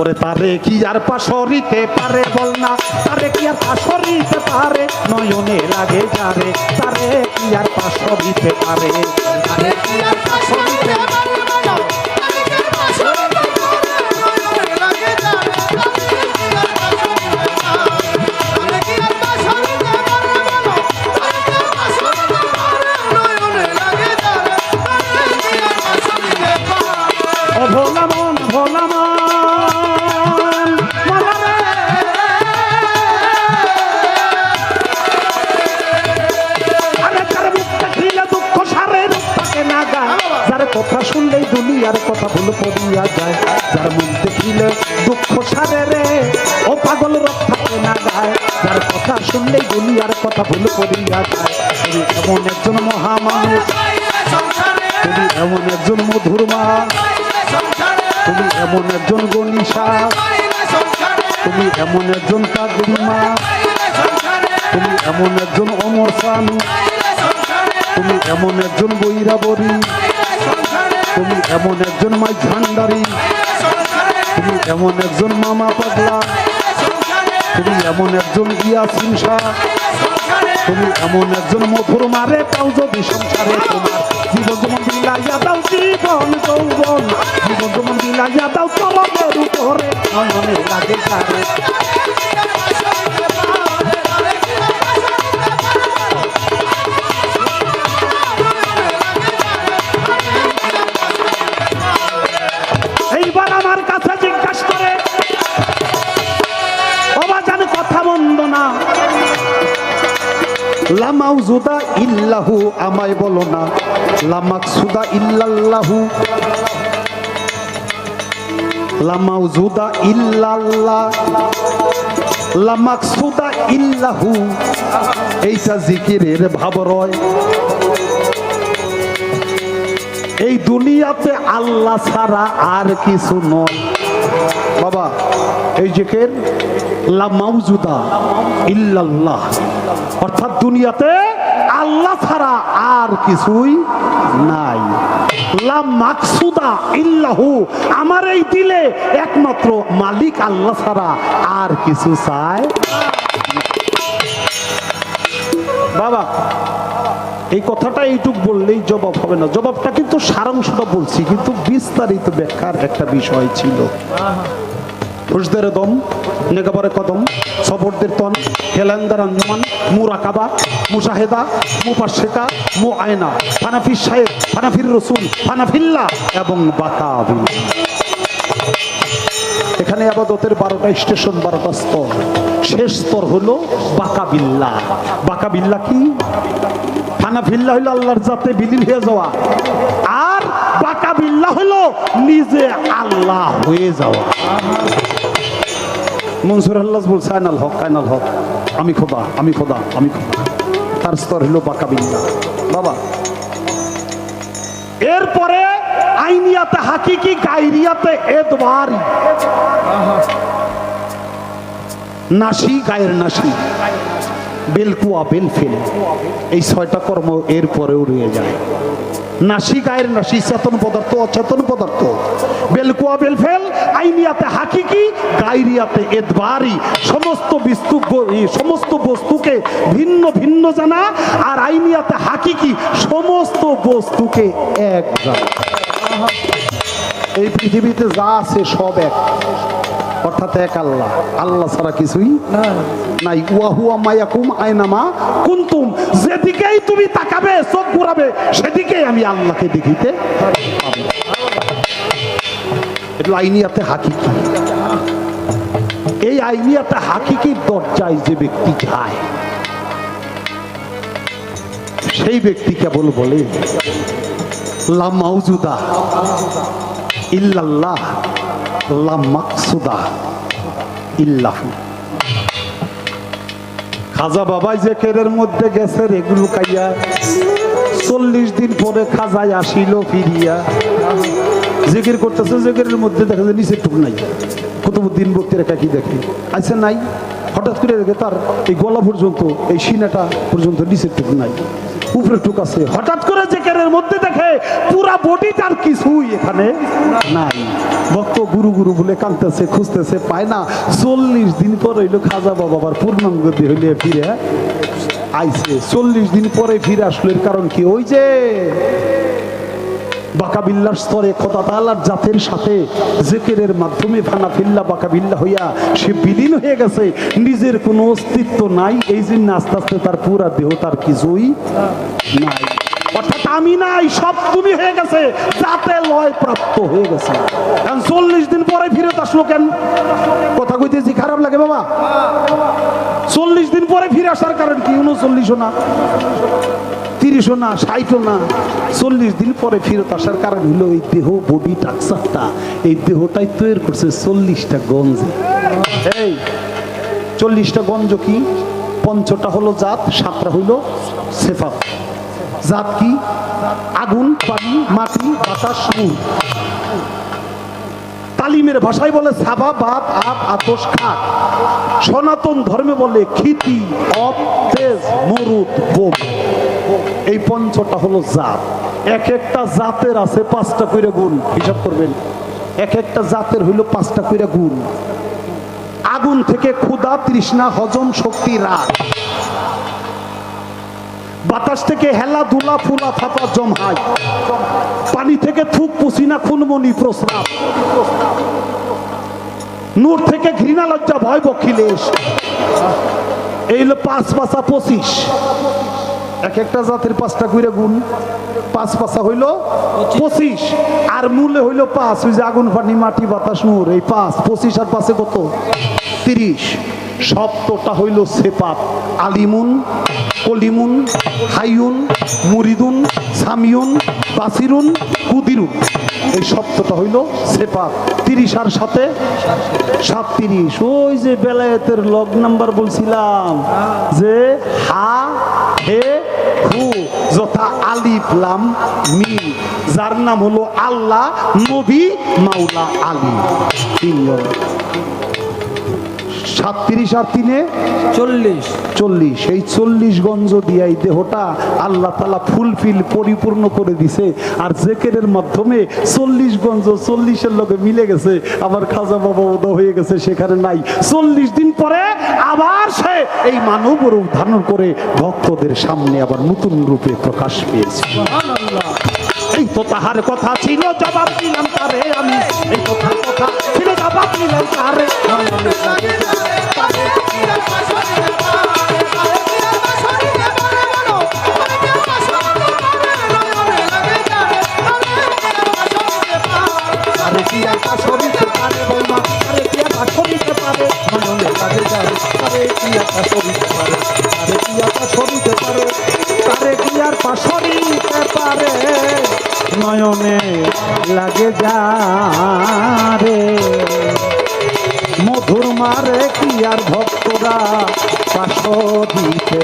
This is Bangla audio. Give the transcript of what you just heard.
ওরে তারে কি আর পাশরিতে পারে বল না? তারে কি আর পাশরিতে পারে? নয়নে লাগে যারে। তারে কি আর পাশরিতে পারে? তারে কি আর পাশরিতে ভুল পড়িয়া যায়, যার মুখ দেখিলে দুঃখ সারে রে। ও পাগল থাকে না গায় যার কথা শুনলেই দুনিয়ার কথা ভুল পড়িয়া যায়। তুমি এমন একজন মহামানুষ তুমি এমন একজন মধুর মা তুমি এমন একজন গণিসা তুমি এমন একজন কাকিমা তুমি এমন একজন অমর সানু তুমি এমন একজন বৈরাবরী, তুমি এমন একজন মাই ভান্ডারী তুমি এমন একজন মামা পাগলা তুমি এমন একজন ইয়াসিন শাহ তুমি এমন একজন মধুর মারে পাও যদি সংসারে তোমার। জীবন যেমন বিলাইয়া দাও জীবন, যৌবন জীবন যেমন বিলাইয়া দাও চলনের উপরে। লাগে লামাউজুদা ইল্লাহু, আমায় বলো না। লামাকসুদা ইল্লাল্লাহু। লামাউজুদা ইল্লাল্লাহ। লামাকসুদা ইল্লাহু। এইটা জিকিরের ভাব রয় এই দুনিয়াতে আল্লাহ ছাড়া আর কিছু নয়। বাবা, এই জিকির লা মাউজুদা ইল্লাল্লাহ। অর্থাৎ দুনিয়াতে আল্লাহ ছাড়া আর কিছুই নাই। মাকসুদা ইল্লাহু, আমার এই দিলে একমাত্র মালিক আল্লাহ ছাড়া আর কিছু চায় বাবা, এই কথাটা এইটুক বললেই জবাব হবে না। জবাবটা কিন্তু সারাংশটা বলছি, কিন্তু বিস্তারিত ব্যাখ্যার একটা বিষয় ছিল। হুসদের দম, নেগাবারে কদম, সবরদের তন হেলান্দার আঞ্জমান মুরাকাবা মুশাহেদা মুপাশেকা মু আয়না ফানাফির সাহেব ফানাফির রসুল ফানাফিল্লা এবং বাকাবিল এখানে আবাদতের বারোটা স্টেশন, বারোটা স্তর। শেষ স্তর হলো বাকাবিল্লা বাকাবিল্লা কি? হানাফিল্লা হইল আল্লাহর জাতে বিলীন হয়ে যাওয়া। আর বাকাবিল্লা হইল নিজে আল্লাহ হয়ে যাওয়া। মনসুর আল্লাহ বলছে, আইনাল হক আইনাল হক। আমি খোদা আমি খোদা আমি খোদা। তার স্তর হইল বাকাবিল্লা বাবা, এরপরে আইনিয়াতে হাকিকি গাইরিয়াতে এদবারি। নাসি, গায়ের নাসি। বেলকুয়া, বেলফেল। এই ছয়টা কর্ম এরপরেও রয়ে যায়। নাসি গায়ের নাসি চেতন পদার্থ, অচেতন পদার্থ। বেলকুয়া বেলফেল, আইনিয়াতে হাকিকি গাইরিয়াতে এদবারি। সমস্ত বিস্তু সমস্ত বস্তুকে ভিন্ন ভিন্ন জানা আর আইনিয়াতে হাকিকি, সমস্ত বস্তুকে এক জানা। এই পৃথিবীতে যা আছে সব এক। অর্থাৎ এক আল্লাহ। আল্লাহ ছাড়া কিছুই নাই। ওয়াহুয়া মায়াকুম আয়নামা কুন্তুম। যেদিকেই তুমি তাকাবে, চোখ ঘুরাবে, সেদিকেই আমি আল্লাহকে দেখিতে। এটা আইনিয়াতে হাকিকি। এই আইনিয়াতে হাকিকির দরজায় যে ব্যক্তি যায়, সেই ব্যক্তি কেবল বলে, লা মাউজুদা ইল্লাল্লাহ। খাজা বাবাই যে কেরের মধ্যে গেছে এগুলো কাইয়া চল্লিশ দিন পরে খাজায় আসিল ফিরিয়া। জিকির করতেছে, জিকিরের মধ্যে দেখা যায় নিচের টুক নাই। কুতুবুদ্দিন বক্তিরা কি দেখে? আচ্ছা নাই। হঠাৎ করে দেখে তার এই গলা পর্যন্ত, এই সিনাটা পর্যন্ত নিচের টুক নাই। উপরে টুক আছে হঠাৎ করে জেকেরের মধ্যে দেখে পুরা বডি তার কিছুই এখানে নাই। ভক্ত গুরু গুরু বলে কাঁদতেছে, খুঁজতেছে, পায় না। চল্লিশ দিন পর হইল খাজা বাবার পূর্ণাঙ্গ হইলে ফিরে আইছে। চল্লিশ দিন পরে ফিরে আসলো, এর কারণ কি? ওই যে বাকাবিল্লার স্তরে খোদা তালার জাতের সাথে জেকেরের মাধ্যমে ফানা ফিল্লা বাকাবিল্লা হইয়া সে বিলীন হয়ে গেছে। নিজের কোনো অস্তিত্ব নাই, এই জন্য আস্তে আস্তে তার পুরা দেহ তার কিছুই নাই। অর্থাৎ আমি নাই, সব তুমি হয়ে গেছে, যাতে লয় প্রাপ্ত হয়ে গেছে। চল্লিশ দিন পরে ফিরত আসলো কেন? কথা কইতেছি, খারাপ লাগে বাবা। চল্লিশ দিন পরে ফিরে আসার কারণ কি? উনচল্লিশও না, তিরিশও না, ষাটও না। চল্লিশ দিন পরে ফেরত আসার কারণ হলো এই দেহ বডি টাকসারটা এই দেহটাই তৈরি করছে চল্লিশটা গঞ্জ। এই চল্লিশটা গঞ্জ কি? পঞ্চটা হলো জাত, সাতটা হইল সেফা জাত কি? আগুন, পানি, মাটি, বাতাস নূর তালিমের ভাষায় বলে সাবা, বাত আপ আতস খাট সনাতন ধর্মে বলে খিতি মরুদ, বোম। এই পঞ্চটা হলো জাত। এক একটা জাতের আছে পাঁচটা করে গুণ, হিসাব করবেন। এক একটা জাতের হইল পাঁচটা করে গুণ। আগুন থেকে ক্ষুধা, তৃষ্ণা, হজম শক্তি, রাগ। বাতাস থেকে হেলা, ধুলা, ফুলা, ফাপা, জমহাই। পানি থেকে থুক, পুসিনা, খুনমনি, প্রস্রাব। নূর থেকে ঘৃণা লজ্জা, ভয় বক্ষিলেশ এই হলো পাঁচ পাঁচা পঁচিশ। এক একটা জাতের পাঁচটা কইরা গুণ। পাঁচ পাঁচা হইল পঁচিশ। আর মূলে হইল পাঁচ। ওই যে আগুন পানি মাটি, বাতাস, নূর। এই পাঁচ, পঁচিশ আর পাঁচে কত? তিরিশ। সপ্তটা হইল সেপাত। আলিমুন, কলিমুন হাইউন মুরিদুন সামিউন বাসিরুন, কুদিরুন। এই শব্দটা হইল সেপাক তিরিশ আর সাথে সাত তিরিশ। ওই যে বেলায়েতের লগ নাম্বার বলছিলাম যে হা, হে, হু, যথা আলিফ, লাম মি যার নাম হলো আল্লাহ, নবী, মাওলা, আলী। সাতত্রিশ আর তিনে? চল্লিশ। চল্লিশ। এই চল্লিশ গঞ্জ দিয়া এই দেহটা আল্লাহ তালা ফুলফিল পরিপূর্ণ করে দিছে। আর জেকেরের মাধ্যমে চল্লিশ গঞ্জ চল্লিশের লোকে মিলে গেছে। আবার খাজা বাবা উদা হয়ে গেছে সেখানে নাই। চল্লিশ দিন পরে আবার সে এই মানব রূপ ধারণ করে ভক্তদের সামনে আবার নতুন রূপে প্রকাশ পেয়েছে। এই তো তাহার কথা ছিল জবাব দিলাম তারে আমি এই তো তাহার কথা ছিল জবাব দিলাম তারে আরে নয়নে লাগে যারে মধুর মারে কি আর ভক্তরা পাশ দিতে